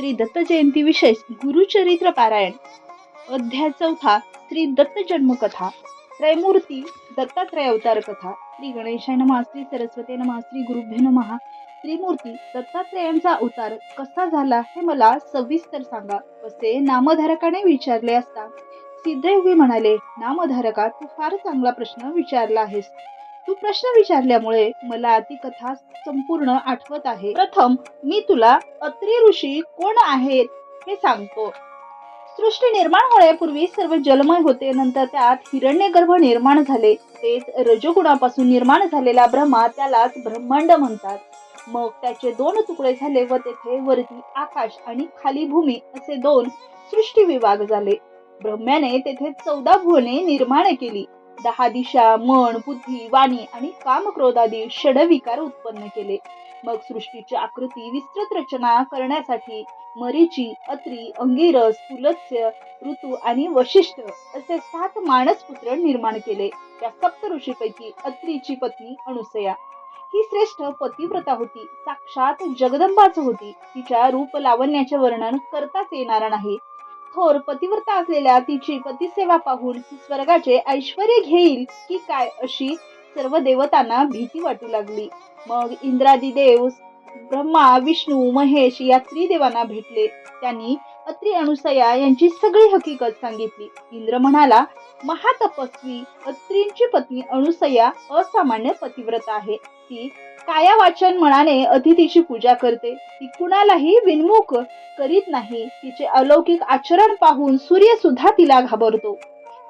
श्री दत्त जयंती विशेष गुरुचरित्र पारायण. अध्याय चौथा श्री दत्त जन्मकथा त्रयमूर्ती दत्तात्रय अवतार कथा. श्री गणेशाय नमः श्री सरस्वती नमः श्री गुरुभ्य नमः. त्रिमूर्ती दत्तात्रयांचा अवतार कसा झाला हे मला सविस्तर सांगा. असे नामधारकाने विचारले असता सिद्धयोगी म्हणाले नामधारका तू फार चांगला प्रश्न विचारला आहेस. तू प्रश्न विचारल्यामुळे मला ती कथा संपूर्ण आठवत आहे. प्रथम मी तुला अत्री ऋषी कोण आहेत हे सांगतो. सृष्टी निर्माण होण्यापूर्वी सर्व जलमय होते. नंतर त्यात हिरण्यगर्भ निर्माण झाले. तेच रजोगुणापासून निर्माण झालेला ब्रह्मा त्यालाच ब्रह्मांड म्हणतात. मग त्याचे दोन तुकडे झाले व तेथे वरती आकाश आणि खाली भूमी असे दोन सृष्टी विभाग झाले. ब्रह्म्याने तेथे चौदा भुवने निर्माण केली. दहा दिशा मन बुद्धी वाणी आणि काम क्रोधादी षडविकार उत्पन्न केले. मग सृष्टीची आकृती विस्तृत रचना करण्यासाठी मरीची अत्री अंगिरस पुलत्स्य ऋतू आणि वशिष्ठ असे सात मानस पुत्र निर्माण केले. या सप्त ऋषीपैकी अत्रीची पत्नी अनुसया. ही श्रेष्ठ पतिव्रता होती. साक्षात जगदंबाच होती. तिच्या रूप लावण्याचे वर्णन करताच येणार नाही. थोर पतिव्रता असलेल्या तिची पतिसेवा पाहून स्वर्गाचे ऐश्वर घेईल की काय अशी सर्व देवतांना भीती वाटू लागली. मग इंद्रादी देव ब्रह्मा विष्णू महेश या त्रिदेवांना भेटले. त्यांनी अत्री अनुसया यांची सगळी हकीकत सांगितली. इंद्र म्हणाला महातपस्वी अत्रींची पत्नी अनुसया असामान्य पतिव्रता आहे. ती काया वाचन मनाने अतिथीची पूजा करते. ती कुणालाही विनमुख करीत नाही. तिचे अलौकिक आचरण पाहून सूर्य सुद्धा तिला घाबरतो.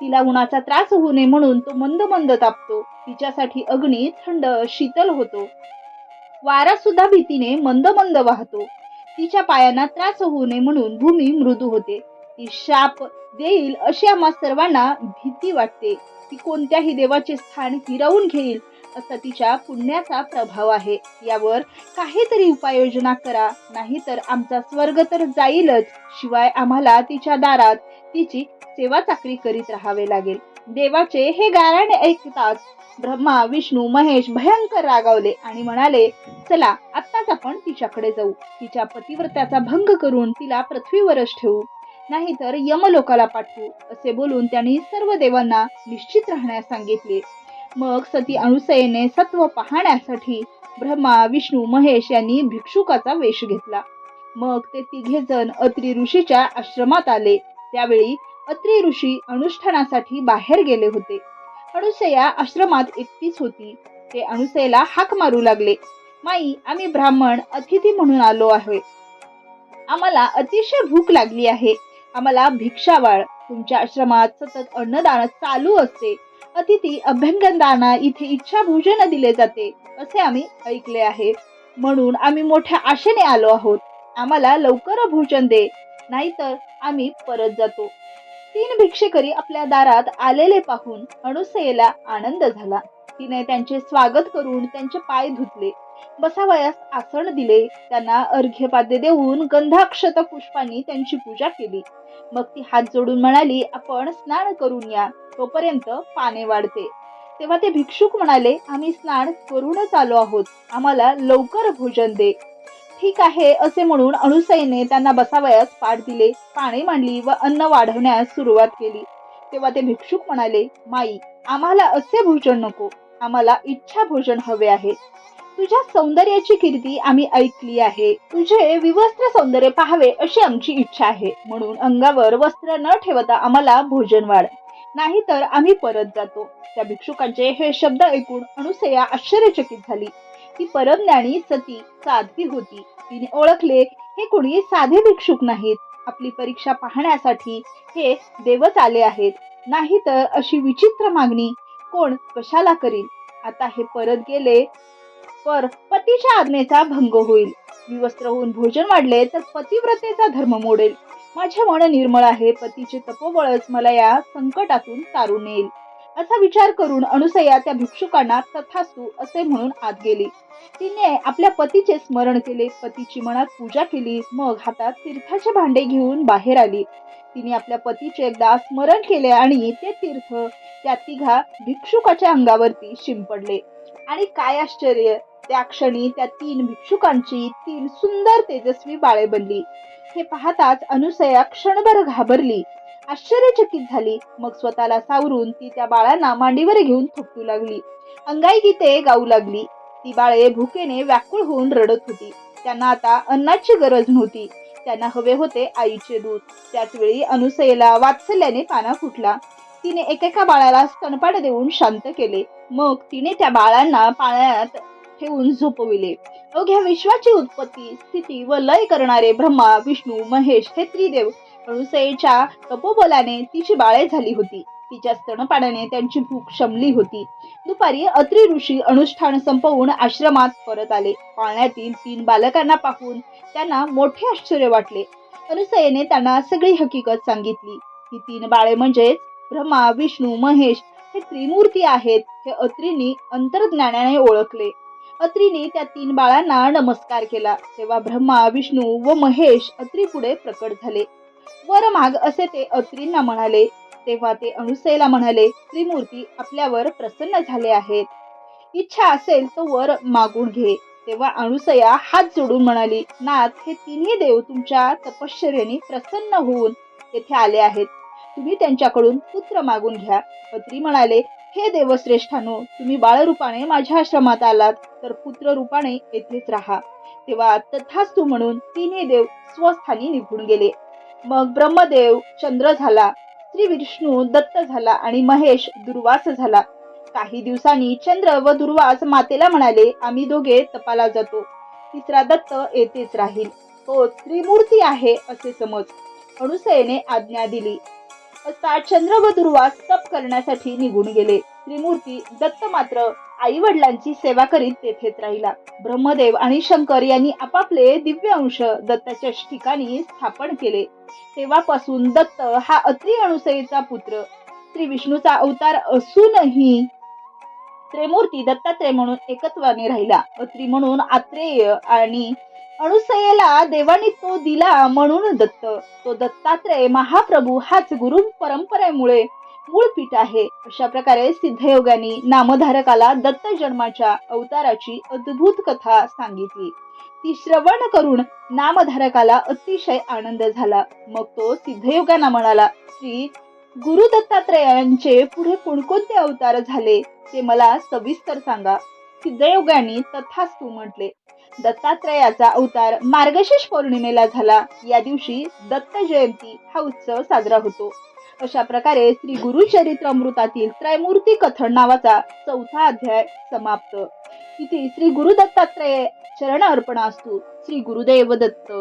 तिला उन्हाचा त्रास होऊ नये म्हणून तो मंद मंद तापतो. तिच्यासाठी अग्नी थंड शीतल होतो. वारा सुद्धा भीतीने मंद मंद वाहतो. तिच्या पायांना त्रास होऊ नये म्हणून भूमी मृदू होते. ती शाप देईल अशी आम्हा सर्वांना भीती वाटते. ती कोणत्याही देवाचे स्थान हिरावून घेईल असा तिच्या पुण्याचा प्रभाव आहे. यावर काहीतरी उपाययोजना करा. नाहीतर आमचा स्वर्ग तर जाईलच. शिवाय आम्हाला तिच्या दारात तिची सेवा चाकरी करीत राहावे लागेल. देवाचे हे गाराणे ऐकताच ब्रह्मा विष्णू महेश भयंकर रागावले आणि म्हणाले चला आत्ताच आपण तिच्याकडे जाऊ. तिच्या पतिव्रत्याचा भंग करून तिला पृथ्वीवरच ठेवू. नाहीतर यमलोकाला पाठवू. असे बोलून त्यांनी सर्व देवांना निश्चित राहण्यास सांगितले. मग सती अनुसयेने सत्व पाहण्यासाठी ब्रह्मा विष्णू महेश यांनी भिक्षुकाचा वेश घेतला. मग ते तिघे जण अत्री ऋषीच्या आश्रमात आले. त्यावेळी अत्री ऋषी अनुष्ठानासाठी बाहेर गेले होते. अनुसया आश्रमात एकटीच होती. ते अनुसयेला हाक मारू लागले. माई आम्ही ब्राह्मण अतिथी म्हणून आलो आहे. आम्हाला अतिशय भूक लागली आहे. आम्हाला भिक्षावाळ तुमच्या आश्रमात सतत अन्नदान चालू असते. अतिथी अभ्यंगनदाना इथे इच्छा भोजन दिले जाते असे आम्ही ऐकले आहे. म्हणून आम्ही मोठ्या आशेने आलो आहोत. आम्हाला लवकर भोजन दे नाहीतर आम्ही परत जातो. तीन भिक्षेकरी आपल्या दारात आलेले पाहून अनुसयेला आनंद झाला. तिने त्यांचे स्वागत करून त्यांचे पाय धुतले. बसावयास आसन दिले. त्यांना अर्घ्यपाद्य देऊन गंधाक्षत पुष्पांनी त्यांची पूजा केली. मग ती हात जोडून म्हणाली आपण स्नान करून या. तोपर्यंत पाने वाढते. तेव्हा ते भिक्षुक म्हणाले आम्ही स्नान करूनच आलो आहोत. आम्हाला लवकर भोजन दे. ठीक आहे असे म्हणून अनुसयीने त्यांना बसावयास पाठ दिले. पाने मांडली व अन्न वाढवण्यास सुरुवात केली. तेव्हा ते भिक्षुक म्हणाले माई आम्हाला असे भोजन नको. आम्हाला इच्छा भोजन हवे आहे. तुझ्या सौंदर्याची कीर्ती आम्ही ऐकली आहे. तुझे विवस्त्र सौंदर्य पाहावे अशी आमची इच्छा आहे. म्हणून अंगावर वस्त्र न ठेवता आम्हाला भोजन वाढ. नाहीतर आम्ही परत जातो. त्या भिक्षुकांचे हे शब्द ऐकून अनुसया आश्चर्यचकित झाली. ती परमज्ञानी सती साध्वी होती. तिने ओळखले हे कोणी साधे भिक्षुक नाहीत. आपली परीक्षा पाहण्यासाठी हे देवच आले आहेत. नाहीतर अशी विचित्र मागणी कोण कशाला करील आता हे परत गेले पर पतीच्या आज्ञेचा भंग होईल. विवस्त्र होऊन भोजन वाढले तर पतिव्रतेचा धर्म मोडेल. माझे मन निर्मळ आहे पतीचे तपोबळच मला या संकटातून तारून येईल. असा विचार करून अनुसया त्या भिक्षुकांना तथास्तू असे म्हणून आत गेली. तिने आपल्या पतीचे स्मरण केले पतीची मनात पूजा केली मग हातात तीर्थाचे भांडे घेऊन बाहेर आली. तिने आपल्या पतीचे एकदा स्मरण केले आणि ते तीर्थ त्या तिघा भिक्षुकाच्या अंगावरती शिंपडले. आणि काय आश्चर्य! त्या क्षणी त्या तीन भिक्षुकांची तीन सुंदर तेजस्वी बाळे बनली. हे पाहताच अनुसया क्षणभर घाबरली. आश्चर्यचकित झाली. मग स्वतःला सावरून ती त्या बाळांना मांडीवर घेऊन थोपटू लागली. अंगाई गीते गाऊ लागली. ती बाळे भुकेने व्याकुळ होऊन रडत होती. त्यांना आता अन्नाची गरज नव्हती. त्यांना हवे होते आईचे दूध. त्याच वेळी अनुसयेला वात्सल्याने पाना फुटला. तिने एकेका बाळाला स्तनपाड देऊन शांत केले. मग तिने त्या बाळांना पाण्यात ठेवून झोपविले. अवघ्या विश्वाची उत्पत्ती स्थिती व लय करणारे ब्रह्मा विष्णू महेश हे त्रिदेव अनुसयेच्या तपोबलाने तिची बाळे झाली होती. तिच्या स्तनपाडाने त्यांची भूक शमली होती. दुपारी अत्री ऋषी अनुष्ठान संपवून आश्रमात परत आले. पाळण्यातील तीन बालकांना पाहून त्यांना मोठे आश्चर्य वाटले. अनुसयेने त्यांना सगळी हकीकत सांगितली. ही तीन बाळे म्हणजेच ब्रह्मा विष्णू महेश हे त्रिमूर्ती आहेत. हे अत्रींनी अंतर्ज्ञानाने ओळखले. अत्रीने त्या तीन बाळांना नमस्कार केला. तेव्हा ब्रह्मा विष्णू व महेश अत्री पुढे प्रकट झाले. वर माग असे ते अत्रींना म्हणाले. तेव्हा ते अनुसयेला म्हणाले त्रिमूर्ती आपल्यावर प्रसन्न झाले आहेत. इच्छा असेल तर वर मागून घे. तेव्हा अनुसया हात जोडून म्हणाली नाथ हे तिन्ही देव तुमच्या तपश्चर्याने प्रसन्न होऊन येथे आले आहेत. तुम्ही त्यांच्याकडून पुत्र मागून घ्या. अत्री म्हणाले हे देवश्रेष्ठानो तुम्ही बाळरूपाने माझ्या आश्रमात आलात तर पुत्र रूपाने येथेच राहा. तेव्हा तथास्तु म्हणून तिन्ही देव स्वस्थानी निघून गेले. मग ब्रह्मदेव चंद्र झाला श्री विष्णू दत्त झाला आणि महेश दुर्वास झाला. काही दिवसांनी चंद्र व दुर्वास मातेला म्हणाले आम्ही दोघे तपाला जातो. तिसरा दत्त येथेच राहील. तो त्रिमूर्ती आहे असे समज. अनुसयेने आज्ञा दिली. असता चंद्र व दुर्वास तप करण्यासाठी निघून गेले. त्रिमूर्ती दत्त मात्र आई वडिलांची सेवा करीत तेथेच राहिला. ब्रह्मदेव आणि शंकर यांनी आपापले दिव्य अंश दत्ताच्या ठिकाणी स्थापन केले. तेव्हापासून दत्त हा अत्रि अनुसयेचा पुत्र. श्री विष्णूचा अवतार असूनही त्रिमूर्ती दत्तात्रय म्हणून एकत्वाने राहिला. अत्री म्हणून आत्रेय आणि अनुसयेला देवाने तो दिला म्हणून दत्त. तो दत्तात्रय महाप्रभू हाच गुरु परंपरेमुळे मूळ पीठ आहे. अशा प्रकारे सिद्धयोगानी नामधारकाला दत्त जन्माच्या अवताराची अद्भुत कथा सांगितली. ती श्रवण करून नामधारकाला अतिशय आनंद झाला. मग तो सिद्धयोगांना म्हणाला श्री गुरु दत्तात्रयांचे पुढे कोणकोणते अवतार झाले? ते मला सविस्तर सांगा. सिद्धयोगांनी तथास्तू म्हटले दत्तात्रयाचा अवतार मार्गशीर्ष पौर्णिमेला झाला. या दिवशी दत्त जयंती हा उत्सव साजरा होतो. अशा प्रकारे श्री गुरु चरित्र अमृतातील त्रयमूर्ती कथन नावाचा चौथा अध्याय समाप्त. इथे श्री गुरु दत्तात्रय चरण असतो. श्री गुरुदेव दत्त.